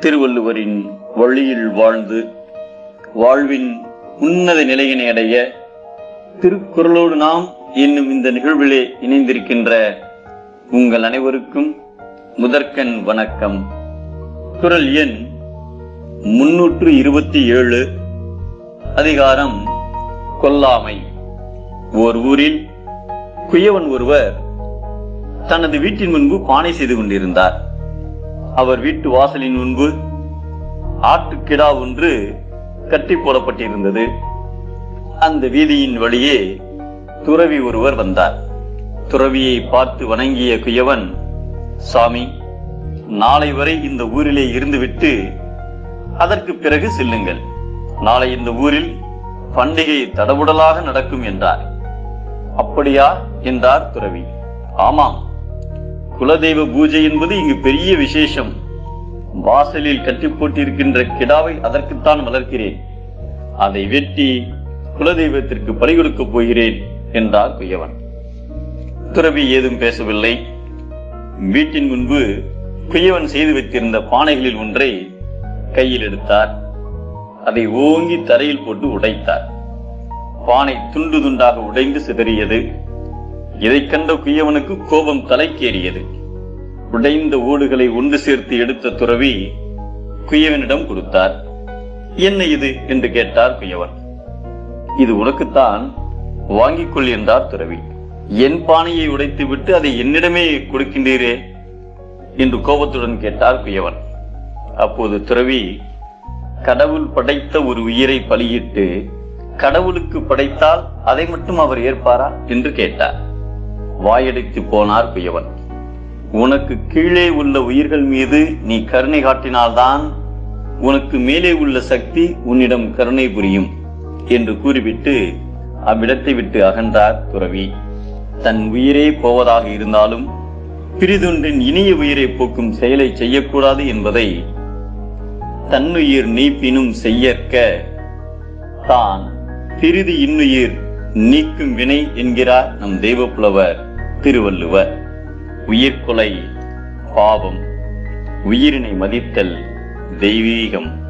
திருவள்ளுவரின் வழியில் வாழ்ந்து வாழ்வின் உன்னத நிலையினை அடைய திருக்குறளோடு நாம் என்னும் இந்த நிகழ்விலே இணைந்திருக்கின்ற உங்கள் அனைவருக்கும் முதற்கண் வணக்கம். குரல் எண் முன்னூற்று இருபத்தி ஏழு அதிகாரம் கொல்லாமை. ஓர் ஊரில் குயவன் ஒருவர் தனது வீட்டின் முன்பு பானை செய்து கொண்டிருந்தார். அவர் வீட்டு வாசலின் முன்பு ஆட்டுக்கிடா ஒன்று கட்டி போடப்பட்டிருந்தது. அந்த வீதியின் வழியே துறவி ஒருவர் வந்தார். துறவியை பார்த்து வணங்கிய குயவன் சாமி நாளை வரை இந்த ஊரிலே இருந்துவிட்டு அதற்கு பிறகு செல்லுங்கள். நாளை இந்த ஊரில் பண்டிகை தடபுடலாக நடக்கும் என்றார். அப்படியா? என்றார் துறவி. ஆமாம். குலதெய்வ பூஜை என்பது இங்கு பெரிய விசேஷம். வாசலில் கட்டி போட்டிருக்கின்ற கிடாவை அதற்குத்தான் வளர்க்கிறேன் அதை வெட்டி குலதெய்வத்திற்கு பலி கொடுக்கப் போகிறேன் என்றார் குயவன் துறவி ஏதும் பேசவில்லை. வீட்டின் முன்பு குயவன் செய்து வைத்திருந்த பானைகளில் ஒன்றை கையில் எடுத்தார். அதை ஓங்கி தரையில் போட்டு உடைத்தார். பானை துண்டு துண்டாக உடைந்து சிதறியது. இதைக் கண்ட குயவனுக்கு கோபம் தலைக்கேறியது. உடைந்த ஓடுகளை ஒன்று சேர்த்து எடுத்த துறவி குயவனிடம் கொடுத்தார். என்ன இது? என்று கேட்டார் குயவன். இது உனக்குத்தான் வாங்கிக் கொள் என்றார் துறவி. என் பானையை உடைத்து விட்டு அதை என்னிடமே கொடுக்கின்றீரே? என்று கோபத்துடன் கேட்டார் குயவன். அப்போது துறவி கடவுள் படைத்த ஒரு உயிரை பலியிட்டு கடவுளுக்கு படைத்தால் அதை மட்டும் அவர் ஏற்பாரா? என்று கேட்டார். வாயடைத்து போனார் குயவன் உனக்கு கீழே உள்ள உயிர்கள் மீது நீ கருணை காட்டினால்தான் உனக்கு மேலே உள்ள சக்தி உன்னிடம் கருணை புரியும் என்று கூறிவிட்டு அவ்விடத்தை விட்டு அகன்றார் துறவி. தன் உயிரே போவதாக இருந்தாலும் பிரிதொன்றின் இனிய உயிரை போக்கும் செயலை செய்யக்கூடாது என்பதை தன்னுயிர் நீப்பினும் செய்யற்க தான். பிரிது இன்னுயிர் நீக்கும் வினை என்கிறார் நம் தெய்வ புலவர் திருவள்ளுவர். உயிர்கொலை பாவம் உயிரினை மதித்தல் தெய்வீகம்.